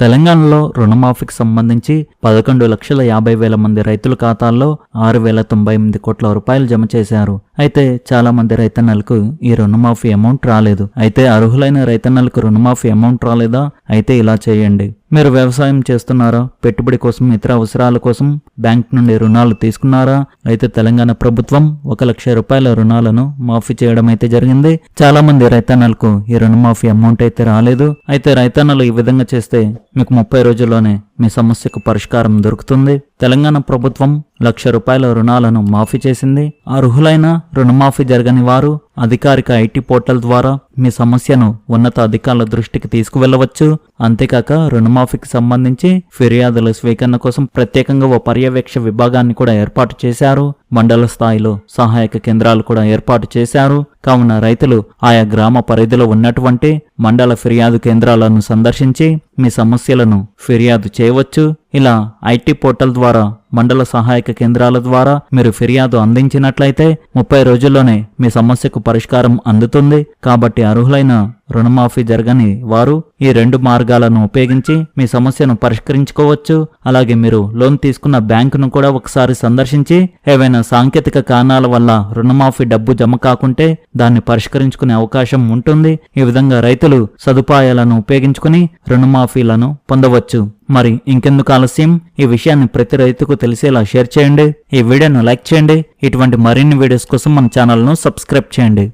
తెలంగాణలో రుణమాఫీకి సంబంధించి పదకొండు లక్షల యాభై వేల మంది రైతుల ఖాతాల్లో ఆరు వేల తొంభై ఎనిమిది కోట్ల రూపాయలు జమ చేశారు. అయితే చాలా మంది రైతన్నలకు ఈ రుణమాఫీ అమౌంట్ రాలేదు. అయితే అర్హులైన రైతన్నలకు రుణమాఫీ అమౌంట్ రాలేదా? అయితే ఇలా చేయండి. మీరు వ్యవసాయం చేస్తున్నారా? పెట్టుబడి కోసం ఇతర అవసరాల కోసం బ్యాంక్ నుండి రుణాలు తీసుకున్నారా? అయితే తెలంగాణ ప్రభుత్వం ఒక లక్ష రూపాయల రుణాలను మాఫీ చేయడం అయితే జరిగింది. చాలా మంది రైతన్నలకు ఈ రుణమాఫీ అమౌంట్ అయితే రాలేదు. అయితే రైతన్నలు ఈ విధంగా చేస్తే మీకు ముప్పై రోజుల్లోనే మీ సమస్యకు పరిష్కారం దొరుకుతుంది. తెలంగాణ ప్రభుత్వం లక్ష రూపాయల రుణాలను మాఫీ చేసింది. అర్హులైన రుణమాఫీ జరగని వారు అధికారిక ఐటీ పోర్టల్ ద్వారా మీ సమస్యను ఉన్నత అధికారుల దృష్టికి తీసుకువెళ్ళవచ్చు అంతేకాక రుణమాఫీకి సంబంధించి ఫిర్యాదుల స్వీకరణ కోసం ప్రత్యేకంగా ఓ పర్యవేక్ష విభాగాన్ని కూడా ఏర్పాటు చేశారు. మండల స్థాయిలో సహాయక కేంద్రాలు కూడా ఏర్పాటు చేశారు. కావున రైతులు ఆయా గ్రామ పరిధిలో ఉన్నటువంటి మండల ఫిర్యాదు కేంద్రాలను సందర్శించి మీ సమస్యలను ఫిర్యాదు చేయవచ్చు. ఇలా ఐటీ పోర్టల్ ద్వారా మండల సహాయక కేంద్రాల ద్వారా మీరు ఫిర్యాదు అందించినట్లయితే ముప్పై రోజుల్లోనే మీ సమస్యకు పరిష్కారం అందుతుంది. కాబట్టి అర్హులైన రుణమాఫీ జరగని వారు ఈ రెండు మార్గాలను ఉపయోగించి మీ సమస్యను పరిష్కరించుకోవచ్చు. అలాగే మీరు లోన్ తీసుకున్న బ్యాంకును కూడా ఒకసారి సందర్శించి ఏవైనా సాంకేతిక కారణాల వల్ల రుణమాఫీ డబ్బు జమ కాకుంటే దాన్ని పరిష్కరించుకునే అవకాశం ఉంటుంది. ఈ విధంగా రైతులు సదుపాయాలను ఉపయోగించుకుని రుణమాఫీలను పొందవచ్చు. మరి ఇంకెందుకు ఆలస్యం? ఈ విషయాన్ని ప్రతి రైతుకు తెలిసేలా షేర్ చేయండి. ఈ వీడియోను లైక్ చేయండి. ఇటువంటి మరిన్ని వీడియోస్ కోసం మన ఛానల్ను సబ్స్క్రైబ్ చేయండి.